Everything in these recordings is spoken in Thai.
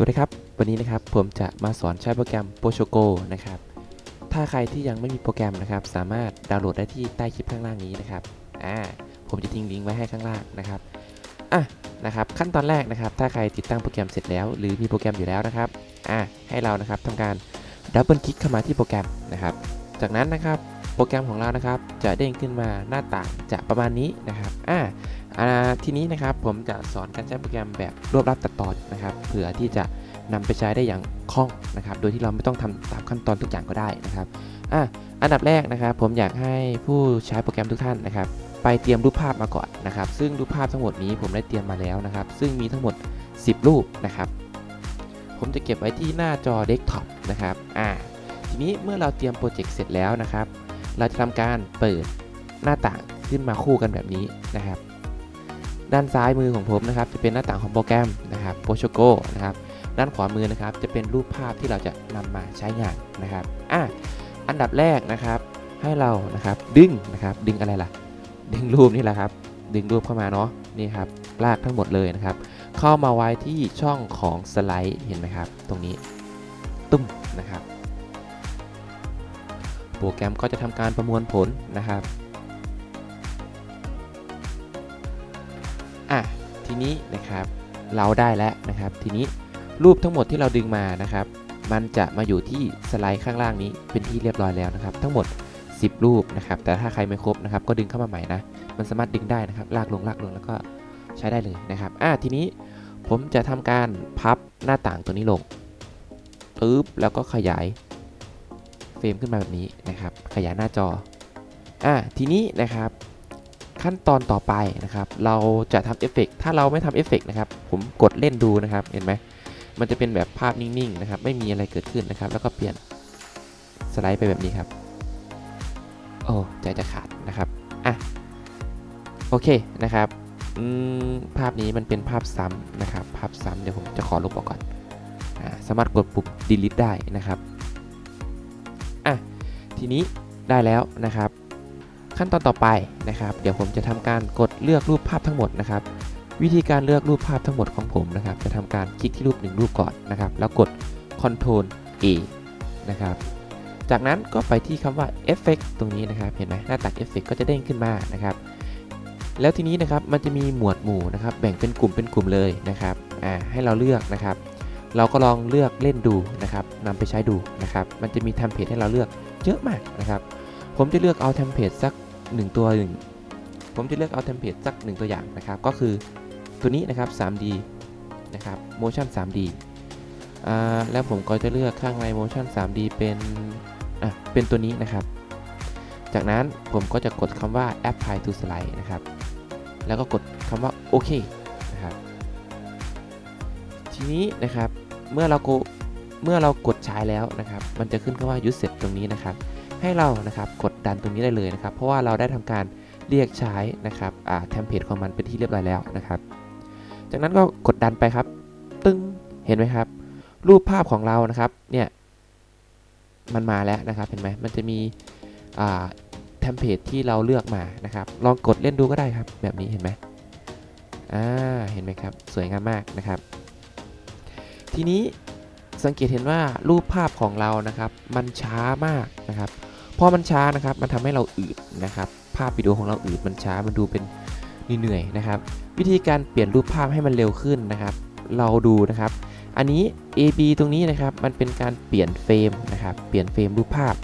สวัสดีครับ วันนี้นะครับผมจะมาสอนใช้โปรแกรม p o c h o g o นะครับ ถ้าใครที่ยังไม่มีโปรแกรมนะครับ สามารถดาวน์โหลดได้ที่ใต้คลิปข้างล่างนี้นะครับ อ่า ผมจะทิ้งลิงก์ไว้ให้ข้างล่างนะครับ อะ นะครับ ขั้นตอนแรกนะครับ ถ้าใครติดตั้งโปรแกรมเสร็จแล้ว หรือมีโปรแกรมอยู่แล้วนะครับ อ่าให้เรานะครับทำการดับเบิลคลิกเข้ามาที่โปรแกรมนะครับ จากนั้นนะครับ โปรแกรมของเรานะครับ จะเด้งขึ้นมาหน้าต่างจะประมาณนี้นะครับอ่าทีนี้นะครับผมจะสอนการใช้โปรแกรมแบบรวบรัดตัดตอนนะครับ เผื่อที่จะนำไปใช้ได้อย่างคล่องนะครับ โดยที่เราไม่ต้องทำตามขั้นตอนทุกอย่างก็ได้นะครับอะอันดับแรกนะครับ ผมอยากให้ผู้ใช้โปรแกรมทุกท่านนะครับ ไปเตรียมรูปภาพมาก่อนนะครับ ซึ่งรูปภาพทั้งหมดนี้ผมได้เตรียมมาแล้วนะครับ ซึ่งมีทั้งหมด 10 รูปนะครับ ผมจะเก็บไว้ที่หน้าจอเดสก์ท็อปนะครับอ่าทีนี้เมื่อเราเตรียมโปรเจกต์เสร็จแล้วนะครับ เราจะทำการเปิดหน้าต่างขึ้นมาคู่กันแบบนี้นะครับ ด้านซ้ายมือของผมนะครับ จะเป็นหน้าต่างของโปรแกรมนะครับ p o c h o g o นะครับด้านขวามือนะครับจะเป็นรูปภาพที่เราจะนำมาใช้งานนะครับอะอันดับแรกนะครับให้เรานะครับดึงนะครับดึงอะไรล่ะ ดึงรูปนี่แหละครับ ดึงรูปเข้ามาเนาะนี่ครับลากทั้งหมดเลยนะครับ เข้ามาไว้ที่ช่องของสไลด์เห็นไหมครับ ตรงนี้ตุ้มนะครับ โปรแกรมก็จะทำการประมวลผลนะครับอะทีนี้นะครับเราได้แล้วนะครับ ทีนี้รูปทั้งหมดที่เราดึงมานะครับ มันจะมาอยู่ที่สไลด์ข้างล่างนี้เป็นที่เรียบร้อยแล้วนะครับ ทั้งหมด 10 รูปนะครับ แต่ถ้าใครไม่ครบนะครับ ก็ดึงเข้ามาใหม่นะ มันสามารถดึงได้นะครับ ลากลงลากลงแล้วก็ใช้ได้เลยนะครับอะทีนี้ผมจะทำการพับหน้าต่างตัวนี้ลงปึ๊บแล้วก็ขยาย เฟรมขึ้นมาแบบนี้นะครับ ขยายหน้าจออะทีนี้นะครับขั้นตอนต่อไปนะครับ เราจะทำเอฟเฟกต์ถ้าเราไม่ทำเอฟเฟกต์นะครับ ผมกดเล่นดูนะครับ เห็นไหม มันจะเป็นแบบภาพนิ่งๆนะครับ ไม่มีอะไรเกิดขึ้นนะครับ แล้วก็เปลี่ยนสไลด์ไปแบบนี้ครับ โอ้ใจจะขาดนะครับ อะ โอเคนะครับภาพนี้มันเป็นภาพซ้ำนะครับ ภาพซ้ำเดี๋ยวผมจะขอลบออกก่อนอสามารถกดปุ่ม delete ได้นะครับ ทีนี้ได้แล้วนะครับ ขั้นตอนต่อไปนะครับ เดี๋ยวผมจะทำการกดเลือกรูปภาพทั้งหมดนะครับ วิธีการเลือกรูปภาพทั้งหมดของผมนะครับ จะทำการคลิกที่รูปหนึ่งรูปก่อนนะครับ แล้วกด Ctrl A นะครับ จากนั้นก็ไปที่คำว่า Effect ตรงนี้นะครับ เห็นไหมหน้าตัด Effect ก็จะเด้งขึ้นมานะครับ แล้วทีนี้นะครับ มันจะมีหมวดหมู่นะครับ แบ่งเป็นกลุ่มเป็นกลุ่มเลยนะครับ อ่า ให้เราเลือกนะครับ เราก็ลองเลือกเล่นดูนะครับนำไปใช้ดูนะครับ มันจะมีเทมเพลตให้เราเลือก เยอะมากนะครับ ผมจะเลือกเอาเทมเพลตสัก 1 ตัวหนึ่งผมจะเลือกเอาเทมเพลตสัก 1 ตัวอย่างนะครับ ก็คือตัวนี้นะครับ 3D นะครับ motion 3D แล้วผมก็จะเลือกข้างใน motion 3D เป็นอะเป็นตัวนี้นะครับ จากนั้นผมก็จะกดคำว่า apply to slide นะครับ แล้วก็กดคำว่าโอเคนะครับ ทีนี้นะครับ เมื่อเรากด เมื่อเรากดใช้แล้วนะครับ มันจะขึ้นคำว่า use set ตรงนี้นะครับ ให้เรานะครับกดดันตรงนี้ได้เลยนะครับ เพราะว่าเราได้ทำการเรียกใช้นะครับอ่าเทมเพลตของมันเป็นที่เรียบร้อยแล้วนะครับ จากนั้นก็กดดันไปครับ ตึ้งเห็นไหมครับ รูปภาพของเรานะครับเนี่ยมันมาแล้วนะครับเห็นไหมมันจะมีอ่าเทมเพลตที่เราเลือกมานะครับ ลองกดเล่นดูก็ได้ครับ แบบนี้เห็นไหมอ่าเห็นไหมครับ สวยงามมากนะครับ ทีนี้ สังเกตเห็นว่ารูปภาพของเรานะครับมันช้ามากนะครับพอมันช้านะครับมันทำให้เราอืดนะครับภาพวิดีโอของเราอืดมันช้ามันดูเป็นเหนื่อยนะครับ วิธีการเปลี่ยนรูปภาพให้มันเร็วขึ้นนะครับ เราดูนะครับ อันนี้ AB ตรงนี้นะครับมันเป็นการเปลี่ยนเฟรมนะครับเปลี่ยนเฟรมรูปภาพ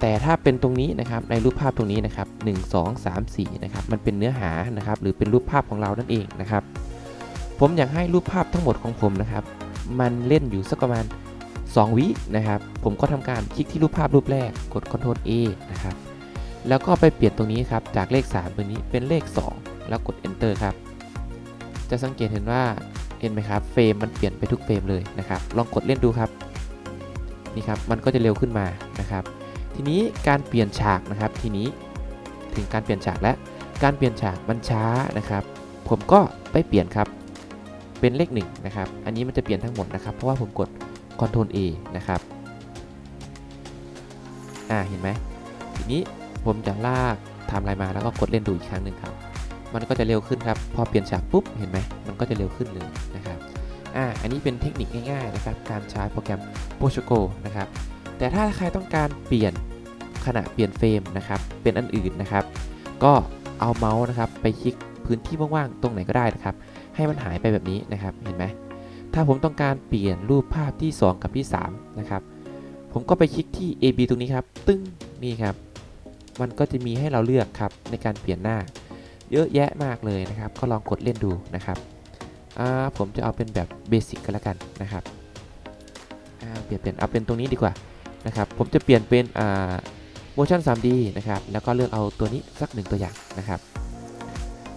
แต่ถ้าเป็นตรงนี้นะครับในรูปภาพตรงนี้นะครับ1 2 3 4นะครับมันเป็นเนื้อหานะครับหรือเป็นรูปภาพของเรานั่นเองนะครับผมอยากให้รูปภาพทั้งหมดของผมนะครับ มันเล่นอยู่สักประมาณ 2 วินะครับ ผมก็ทำการคลิกที่รูปภาพรูปแรกกด Ctrl A นะครับ แล้วก็ไปเปลี่ยนตรงนี้ครับ จากเลข 3 ตัวนี้เป็นเลข 2 แล้วกด Enter ครับ จะสังเกตเห็นว่าเห็นไหมครับเฟรมมันเปลี่ยนไปทุกเฟรมเลยนะครับ ลองกดเล่นดูครับนี่ครับมันก็จะเร็วขึ้นมานะครับ ทีนี้การเปลี่ยนฉากนะครับ ทีนี้ถึงการเปลี่ยนฉากและการเปลี่ยนฉากมันช้านะครับ ผมก็ไปเปลี่ยนครับ เป็นเลขหนึ่งนะครับ อันนี้มันจะเปลี่ยนทั้งหมดนะครับ เพราะว่าผมกด Ctrl A นะครับ อ่า เห็นไหม ทีนี้ผมจะลากไทม์ไลน์มาแล้วก็กดเล่นดูอีกครั้งหนึ่งครับ มันก็จะเร็วขึ้นครับ พอเปลี่ยนฉากปุ๊บ เห็นไหม มันก็จะเร็วขึ้นเลยนะครับ อ่า อันนี้เป็นเทคนิคง่าย ๆ นะครับ การใช้โปรแกรม p o s h o g o นะครับ แต่ถ้าใครต้องการเปลี่ยนขณะเปลี่ยนเฟรมนะครับ เป็นอันอื่นนะครับ ก็เอาเมาส์นะครับไปคลิกพื้นที่ว่างๆ ตรงไหนก็ได้นะครับ ให้มันหายไปแบบนี้นะครับ เห็นไหม ถ้าผมต้องการเปลี่ยนรูปภาพที่ 2 กับที่ 3 นะครับ ผมก็ไปคลิกที่ AB ตรงนี้ครับ ตึ้ง นี่ครับ มันก็จะมีให้เราเลือกครับในการเปลี่ยนหน้า เยอะแยะมากเลยนะครับ ก็ลองกดเล่นดูนะครับผมจะเอาเป็นแบบเบสิกกันแล้วกันนะครับเปลี่ยนเป็นเอาเป็นตรงนี้ดีกว่านะครับ ผมจะเปลี่ยนเป็นอ่า motion 3D นะครับ แล้วก็เลือกเอาตัวนี้สักหนึ่งตัวอย่างนะครับ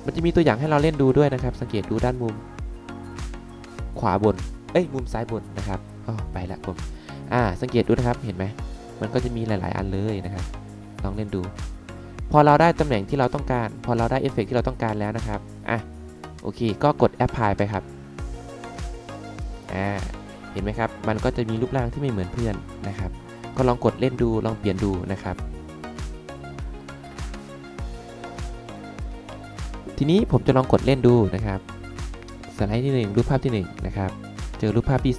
มันจะมีตัวอย่างให้เราเล่นดูด้วยนะครับ สังเกตดูด้านมุม ขวาบน เอ้ย มุมซ้ายบนนะครับอ๋อไปละผม อ่า สังเกตดูนะครับ เห็นไหม มันก็จะมีหลาย ๆ อันเลยนะครับ ลองเล่นดู พอเราได้ตำแหน่งที่เราต้องการ พอเราได้เอฟเฟกที่เราต้องการแล้วนะครับ อะ โอเค ก็กด Apply ไปครับ อ่า เห็นไหมครับ มันก็จะมีรูปร่างที่ไม่เหมือนเพื่อนนะครับ ก็ลองกดเล่นดู ลองเปลี่ยนดูนะครับ ทีนี้ผมจะลองกดเล่นดูนะครับสไลด์ที่1รูปภาพที่1นะครับเจอรูปภาพที่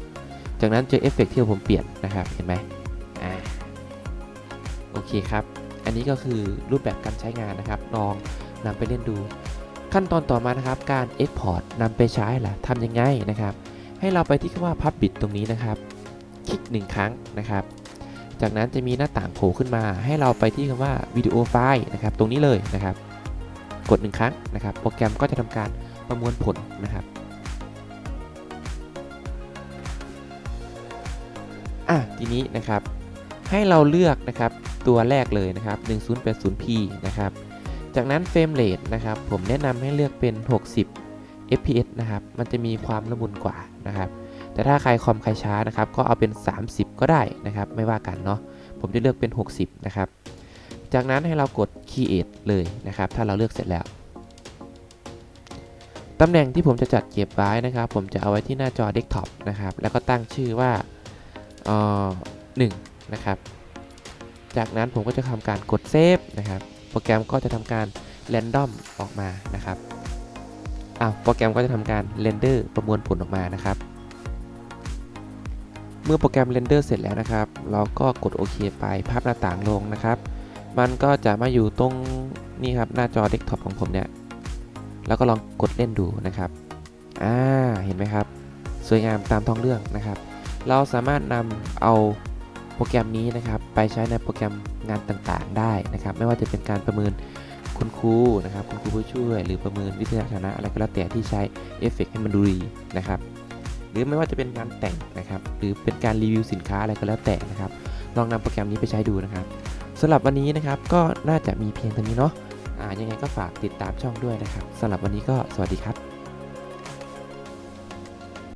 2 จากนั้นเจอเอฟเฟกต์ที่ผมเปลี่ยนนะครับเห็นไหมอ่าโอเคครับ อันนี้ก็คือรูปแบบการใช้งานนะครับ ลองนำไปเล่นดู ขั้นตอนต่อมานะครับ การ Export นำไปใช้ล่ะทำยังไงนะครับ ให้เราไปที่คำว่า Public ตรงนี้นะครับ คลิก 1 ครั้งนะครับ จากนั้นจะมีหน้าต่างโผล่ขึ้นมา ให้เราไปที่คำว่าวิดีโอไฟล์นะครับ ตรงนี้เลยนะครับ กด 1 ครั้งนะครับ โปรแกรมก็จะทำการประมวลผลนะครับอะทีนี้นะครับ ให้เราเลือกนะครับตัวแรกเลยนะครับ 1080p นะครับ จากนั้นเฟรมเรทนะครับ ผมแนะนำให้เลือกเป็น 60 fps นะครับ มันจะมีความละมุนกว่านะครับ แต่ถ้าใครคอมใครช้านะครับ ก็เอาเป็น 30 ก็ได้นะครับ ไม่ว่ากันเนาะ ผมจะเลือกเป็น 60 นะครับ จากนั้นให้เรากด create เลยนะครับ ถ้าเราเลือกเสร็จแล้ว ตำแหน่งที่ผมจะจัดเก็บไว้นะครับ ผมจะเอาไว้ที่หน้าจอเดสก์ท็อปนะครับ แล้วก็ตั้งชื่อว่าอ่อหนึ่งนะครับ จากนั้นผมก็จะทำการกดเซฟนะครับ โปรแกรมก็จะทำการแรนดอมออกมานะครับอ้าวโปรแกรมก็จะทำการเรนเดอร์ประมวลผลออกมานะครับ เมื่อโปรแกรมเรนเดอร์เสร็จแล้วนะครับ เราก็กดโอเคไปภาพหน้าต่างลงนะครับ มันก็จะมาอยู่ตรงนี่ครับหน้าจอเดสก์ท็อปของผมเนี่ย แล้วก็ลองกดเล่นดูนะครับ อ่า เห็นไหมครับ สวยงามตามท้องเรื่องนะครับ เราสามารถนำเอาโปรแกรมนี้นะครับ ไปใช้ในโปรแกรมงานต่างๆได้นะครับ ไม่ว่าจะเป็นการประเมินคุณครูนะครับ คุณครูผู้ช่วย หรือประเมินวิทยาคณะอะไรก็แล้วแต่ที่ใช้เอฟเฟกต์ให้มันดูดีนะครับ หรือไม่ว่าจะเป็นงานแต่งนะครับ หรือเป็นการรีวิวสินค้าอะไรก็แล้วแต่นะครับ ลองนำโปรแกรมนี้ไปใช้ดูนะครับ สำหรับวันนี้นะครับก็น่าจะมีเพียงเท่านี้เนาะอ่ายังไงก็ฝากติดตามช่องด้วยนะครับสำหรับวันนี้ก็สวัสดีครับ